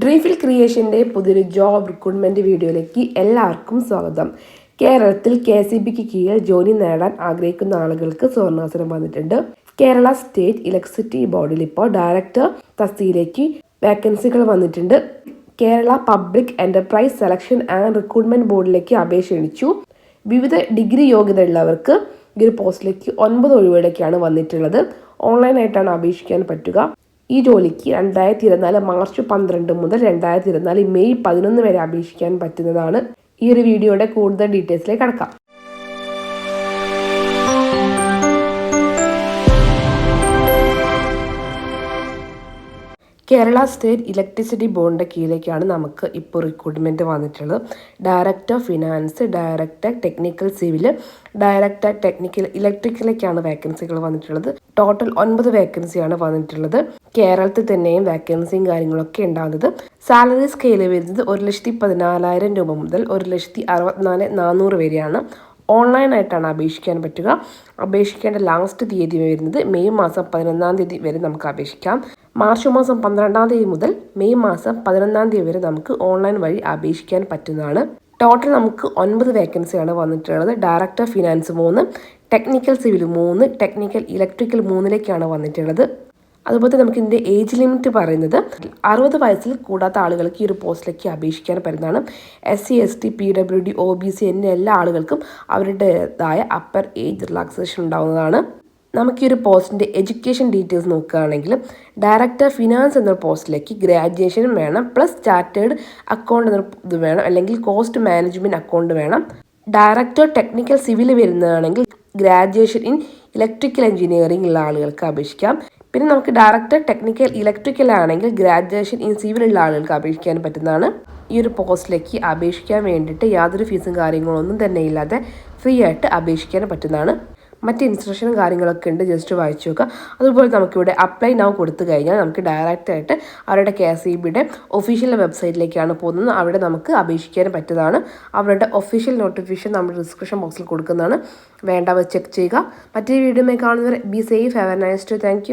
ഡ്രീഫിൽ ക്രിയേഷന്റെ പുതിയൊരു job recruitment വീഡിയോയിലേക്ക് എല്ലാവർക്കും സ്വാഗതം. കേരളത്തിൽ കെ സി ബിക്ക് കീഴിൽ ജോലി നേടാൻ ആഗ്രഹിക്കുന്ന ആളുകൾക്ക് സ്വർണാസനം വന്നിട്ടുണ്ട്. കേരള സ്റ്റേറ്റ് ഇലക്ട്രിസിറ്റി ബോർഡിൽ ഇപ്പോൾ ഡയറക്ടർ തസ്തിയിലേക്ക് വേക്കൻസികൾ വന്നിട്ടുണ്ട്. Kerala public enterprise selection and recruitment ബോർഡിലേക്ക് അപേക്ഷ ക്ഷണിച്ചു. വിവിധ ഡിഗ്രി യോഗ്യത ഉള്ളവർക്ക് ഈ ഒരു പോസ്റ്റിലേക്ക് ഒൻപത് ഒഴിവുകളിലേക്കാണ് വന്നിട്ടുള്ളത്. ഓൺലൈനായിട്ടാണ് അപേക്ഷിക്കാൻ പറ്റുക. ഈ ജോലിക്ക് രണ്ടായിരത്തി ഇരുപത്തിനാല് മാർച്ച് പന്ത്രണ്ട് മുതൽ രണ്ടായിരത്തി ഇരുപത്തിനാല് മെയ് പതിനൊന്ന് വരെ അപേക്ഷിക്കാൻ പറ്റുന്നതാണ്. ഈ ഒരു വീഡിയോയുടെ കൂടുതൽ ഡീറ്റെയിൽസിലേക്ക് കടക്കാം. കേരള സ്റ്റേറ്റ് ഇലക്ട്രിസിറ്റി ബോർഡിന്റെ കീഴിലേക്കാണ് നമുക്ക് ഇപ്പോൾ റിക്രൂട്ട്മെന്റ് വന്നിട്ടുള്ളത്. Director finance director technical civil director technical ഇലക്ട്രിക്കലേക്കാണ് വേക്കൻസികൾ വന്നിട്ടുള്ളത്. ടോട്ടൽ ഒൻപത് വേക്കൻസിയാണ് വന്നിട്ടുള്ളത്. കേരളത്തിൽ തന്നെയും വേക്കൻസിയും കാര്യങ്ങളൊക്കെ ഉണ്ടാകുന്നത്. സാലറി സ്കെയിൽ വരുന്നത് ഒരു ലക്ഷത്തി പതിനാലായിരം രൂപ മുതൽ ഒരു ലക്ഷത്തി അറുപത്തിനാല് നാനൂറ് വരെയാണ്. ഓൺലൈനായിട്ടാണ് അപേക്ഷിക്കാൻ പറ്റുക. അപേക്ഷിക്കേണ്ട ലാസ്റ്റ് തീയതി വരുന്നത് മെയ് മാസം പതിനൊന്നാം തീയതി വരെ നമുക്ക് അപേക്ഷിക്കാം. മാർച്ച് മാസം പന്ത്രണ്ടാം തീയതി മുതൽ മെയ് മാസം പതിനൊന്നാം തീയതി വരെ നമുക്ക് ഓൺലൈൻ വഴി അപേക്ഷിക്കാൻ പറ്റുന്നതാണ്. ടോട്ടൽ നമുക്ക് ഒൻപത് വേക്കൻസിയാണ് വന്നിട്ടുള്ളത്. ഡയറക്ടർ ഫിനാൻസ് മൂന്ന് ടെക്നിക്കൽ സിവിൽ മൂന്ന് ടെക്നിക്കൽ ഇലക്ട്രിക്കൽ മൂന്നിലേക്കാണ് വന്നിട്ടുള്ളത്. അതുപോലെ നമുക്ക് ഇതിന്റെ ഏജ് ലിമിറ്റ് പറയുന്നത് അറുപത് വയസ്സിൽ കൂടാത്ത ആളുകൾക്ക് ഈ ഒരു പോസ്റ്റിലേക്ക് അപേക്ഷിക്കാൻ പറ്റുന്നതാണ്. S C S T P W D O B C എന്നീ എല്ലാ ആളുകൾക്കും അവരുടേതായ അപ്പർ ഏജ് റിലാക്സേഷൻ ഉണ്ടാവുന്നതാണ്. നമുക്ക് ഈ ഒരു പോസ്റ്റിന്റെ എഡ്യൂക്കേഷൻ ഡീറ്റെയിൽസ് നോക്കുകയാണെങ്കിൽ ഡയറക്ടർ ഫിനാൻസ് എന്ന പോസ്റ്റിലേക്ക് ഗ്രാജുവേഷനും വേണം പ്ലസ് ചാർട്ടേഡ് അക്കൗണ്ട് എന്ന ഇത് വേണം അല്ലെങ്കിൽ കോസ്റ്റ് മാനേജ്മെന്റ് അക്കൗണ്ട് വേണം. ഡയറക്ടർ ടെക്നിക്കൽ സിവിൽ വരുന്നതാണെങ്കിൽ ഗ്രാജുവേഷൻ ഇൻ ഇലക്ട്രിക്കൽ എഞ്ചിനീയറിംഗ് ഉള്ള ആളുകൾക്ക് അപേക്ഷിക്കാം. പിന്നെ നമുക്ക് ഡയറക്ടർ ടെക്നിക്കൽ ഇലക്ട്രിക്കൽ ആണെങ്കിൽ ഗ്രാജുവേഷൻ ഇൻ സിവിൽ ഉള്ള ആളുകൾക്ക് അപേക്ഷിക്കാൻ പറ്റുന്നതാണ്. ഈ ഒരു പോസ്റ്റിലേക്ക് അപേക്ഷിക്കാൻ വേണ്ടിയിട്ട് യാതൊരു ഫീസും കാര്യങ്ങളൊന്നും തന്നെ ഇല്ലാതെ ഫ്രീ ആയിട്ട് അപേക്ഷിക്കാൻ പറ്റുന്നതാണ്. മറ്റ് ഇൻസ്ട്രക്ഷനും കാര്യങ്ങളൊക്കെ ഉണ്ട് ജസ്റ്റ് വായിച്ചു നോക്കുക. അതുപോലെ നമുക്കിവിടെ അപ്ലൈ നൗ കൊടുത്തു കഴിഞ്ഞാൽ നമുക്ക് ഡയറക്റ്റായിട്ട് അവരുടെ കെ എസ് ഇ ബിയുടെ ഒഫീഷ്യൽ വെബ്സൈറ്റിലേക്കാണ് പോകുന്നത്. അവിടെ നമുക്ക് അപേക്ഷിക്കാൻ പറ്റുന്നതാണ്. അവരുടെ ഒഫീഷ്യൽ നോട്ടിഫിക്കേഷൻ നമ്മുടെ ഡിസ്ക്രിപ്ഷൻ ബോക്സിൽ കൊടുക്കുന്നതാണ്. വേണ്ടവ ചെക്ക് ചെയ്യുക. മറ്റൊരു വീഡിയോ കാണുന്നവരെ be safe have a nice to thank